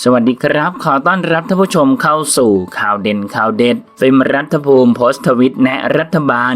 สวัสดีครับ ขอต้อนรับท่านผู้ชมเข้าสู่ข่าวเด่นข่าวเด็ด ฟิล์มรัฐภูมิโพสต์ทวิตแนะรัฐบาล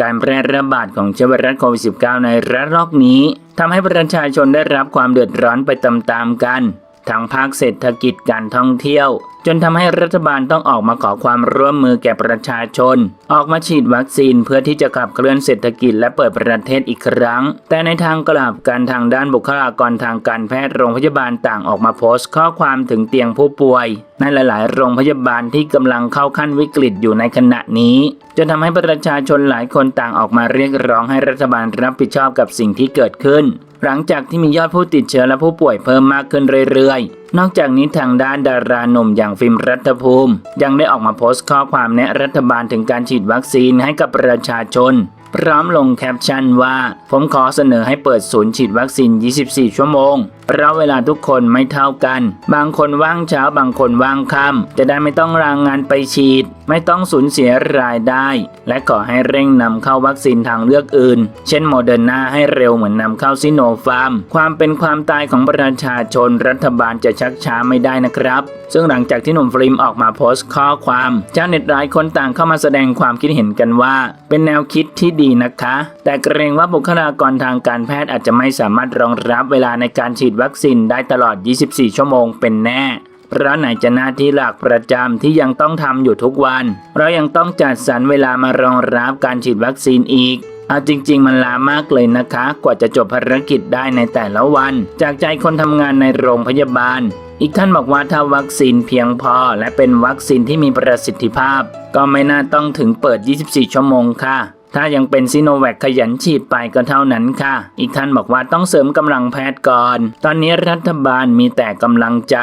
การแพร่ระบาดของเชื้อไวรัสโควิด -19 ในระลอกนี้ทำให้ประชาชนได้รับความเดือดร้อนไปตามๆกัน ทั้งภาคเศรษฐกิจการท่องเที่ยว จนทำให้รัฐบาลต้องออกมาขอความร่วมมือแก่ประชาชน ออกมาฉีดวัคซีนเพื่อที่จะขับเคลื่อนเศรษฐกิจและเปิดประเทศอีกครั้ง แต่ในทางกลับการทางด้านบุคลากรทางการแพทย์โรงพยาบาลต่างออกมาโพสต์ข้อความถึงเตียงผู้ป่วย ในหลาย ๆ โรงพยาบาลที่กำลังเข้าขั้นวิกฤตอยู่ในขณะนี้จนทำให้ประชาชนหลายคนต่างออกมาเรียกร้องให้รัฐบาลรับผิดชอบกับสิ่งที่เกิดขึ้น หลังจากที่มียอดผู้ติดเชื้อและผู้ป่วยเพิ่มมากขึ้นเรื่อยๆ นอกจากนี้ทางด้านดาราหนุ่มอย่างฟิล์มรัฐภูมิ ยังได้ออกมาโพสต์ข้อความแนะรัฐบาลถึงการฉีดวัคซีนให้กับประชาชน พร้อมลงแคปชั่นว่า ผมขอเสนอให้เปิดศูนย์ฉีดวัคซีน 24 ชั่วโมง เพราะเวลาทุกคนไม่เท่ากัน บางคนว่างเช้าบางคนว่างค่ำจะได้ไม่ต้องรางงานไปฉีด ไม่ต้องสูญเสียรายได้ และขอให้เร่งนำเข้าวัคซีนทางเลือกอื่น เช่นโมเดอร์นาให้เร็วเหมือนนำเข้าซิโนฟาร์ม ความเป็นความตายของประชาชนรัฐบาลจะชักช้าไม่ได้นะครับ ซึ่งหลังจากที่หนุ่มฟลิมออกมาโพสต์ข้อความชาวเน็ตหลายคนต่างเข้ามาแสดงความคิดเห็นกันว่า เป็นแนวคิดที่ดีนะคะ แต่เกรงว่าบุคลากรทางการแพทย์อาจจะไม่สามารถรองรับเวลาในการฉีดวัคซีนได้ตลอด 24 ชั่วโมงเป็นแน่เพราะไหนจะหน้าที่หลักประจำที่ยังต้องทำอยู่ทุกวัน เรายังต้องจัดสรรเวลามารองรับการฉีดวัคซีนอีกเอาจริง ๆ มันลามากเลยนะคะ กว่าจะจบภารกิจได้ในแต่ละวัน จากใจคนทำงานในโรงพยาบาล อีกท่านบอกว่าถ้าวัคซีนเพียงพอ และเป็นวัคซีนที่มีประสิทธิภาพ ก็ไม่น่าต้องถึงเปิด 24 ชั่วโมงค่ะ ถ้ายังเป็นซิโนแวคขยันฉีดไปก็เท่านั้นค่ะ อีกท่านบอกว่าต้องเสริมกำลังแพทย์ก่อน ตอนนี้รัฐบาลมีแต่กำลังใจ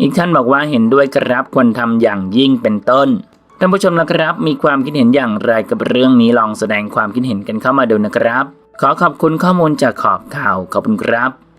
อีกท่านบอกว่าเห็นด้วยครับควรทำอย่างยิ่งเป็นต้นท่านผู้ชมนะครับ มีความคิดเห็นอย่างไรกับเรื่องนี้ลองแสดงความคิดเห็นกันเข้ามาดูนะครับ ขอขอบคุณข้อมูลจากขอบข่าวขอบคุณครับ